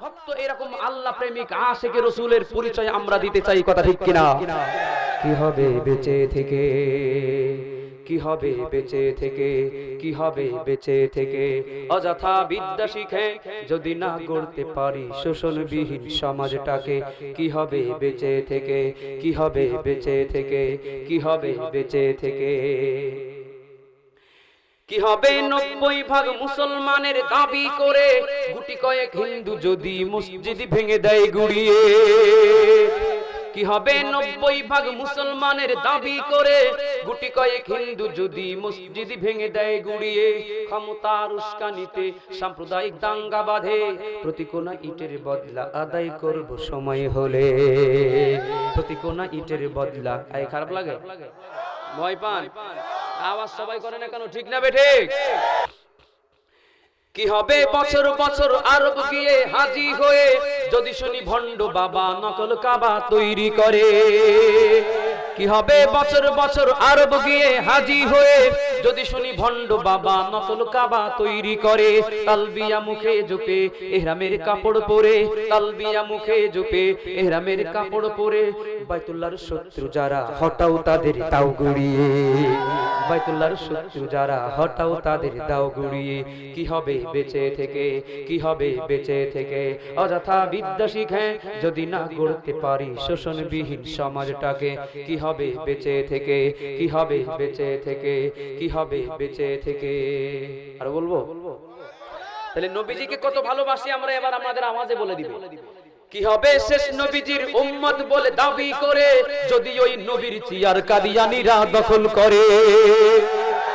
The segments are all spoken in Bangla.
ভক্ত এরকম আল্লাহ প্রেমিক, আশেকে রসুলের পরিচয় আমরা দিতে চাই, কথা ঠিক কিনা? কি হবে বেঁচে থেকে? কি হবে বেঁচে থেকে? কি হবে বেঁচে থেকে? অযথা বিদ্যা শিখে যদি না গড়তে পারি শোষণবিহীন সমাজটাকে, কি হবে বেঁচে থেকে? কি হবে বেঁচে থেকে? কি হবে বেঁচে থেকে? কি হবে নব্বই ভাগ মুসলমানের দাবি করে? গুটি কয়েক হিন্দু যদি মসজিদ ভেঙে দেয় গুড়িয়ে। কি হবে নব্বই ভাগ মুসলমানের দাবি করে? গুটি কয়েক হিন্দু যদি মসজিদ ভেঙে দেয় গুড়িয়ে। ক্ষমতার উস্কানিতে সাম্প্রদায়িক দাঙ্গা বাঁধে। প্রতি কোনা ইটের বদলা আদায় করব সময় হলে। প্রতি কোনা ইটের বদলা এই খারাপ লাগে? ভয় পান? আওয়াজ সবাই করে না কেন? ঠিক না বেঠে কি হবে বছর বছর আরব গিয়ে হাজি হয়ে, যদি শুনি ভণ্ড বাবা নকল কাবা তৈরি করে? কি হবে বছর বছর আরব গিয়ে হাজি হয়ে যদি শুনি ভণ্ড বাবা নকল কাবা তৈরি করে, তালবিয়া মুখে জুপে এহরামের কাপড় পরে, তালবিয়া মুখে জুপে এহরামের কাপড় পরে, বাইতুল্লাহর শত্রু যারা, হটাও তাদের তাও গুড়িয়ে। বাইতুল্লাহর শত্রু যারা, হটাও তাদের দাও গুড়িয়ে। কি হবে বেঁচে থেকে? কি হবে বেঁচে থেকে? অযথা বিদ্যা শিখে যদি না গড়তে পারি শোষণবিহীন সমাজটাকে, কি হবে বেঁচে থেকে? কি হবে বেঁচে থেকে? কি হবে বেঁচে থেকে। আর বলব? তাহলে নবীজিকে কত ভালোবাসি আমরা, এবার আমাদের আওয়াজে বলে দিব। কি হবে শেষ নবীজির উম্মত বলে দাবি করে, যদি ওই নবীর চিয়ার কাদিয়ানিরা দখল করে।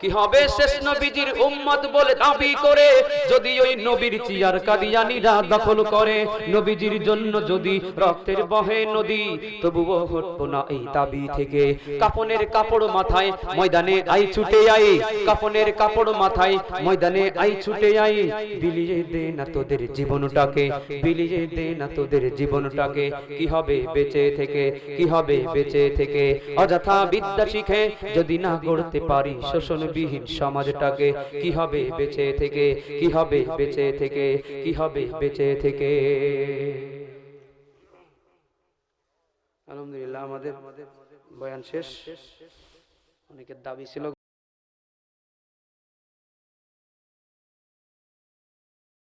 কি হবে শেষ নবীজির উম্মত বলে দাবি করে? যদি ওই নবীর চিয়ার কাদিয়ানিরা দখল করে, নবীজির জন্য যদি রক্তের বহে নদী, তবুও হটবো না এই দাবি থেকে। কাপনের কাপড় মাথায় ময়দানে আই ছুটে আই, কাপনের কাপড় মাথায় ময়দানে আই ছুটে আই। বিলিয়ে দে না তোদের জীবনটাকে, বিলিয়ে দে না তোদের জীবনটাকে। কি হবে বেঁচে থেকে, কি হবে বেঁচে থেকে? অযথা বিদ্যা শিখে যদি না গড়তে পারি শোষণবিহীন সমাজটাকে কি হবে বেঁচে থেকে? কি হবে বেঁচে থেকে? কি হবে বেঁচে থেকে? আলহামদুলিল্লাহ, আমাদের বয়ান শেষ। অনেকের দাবি ছিল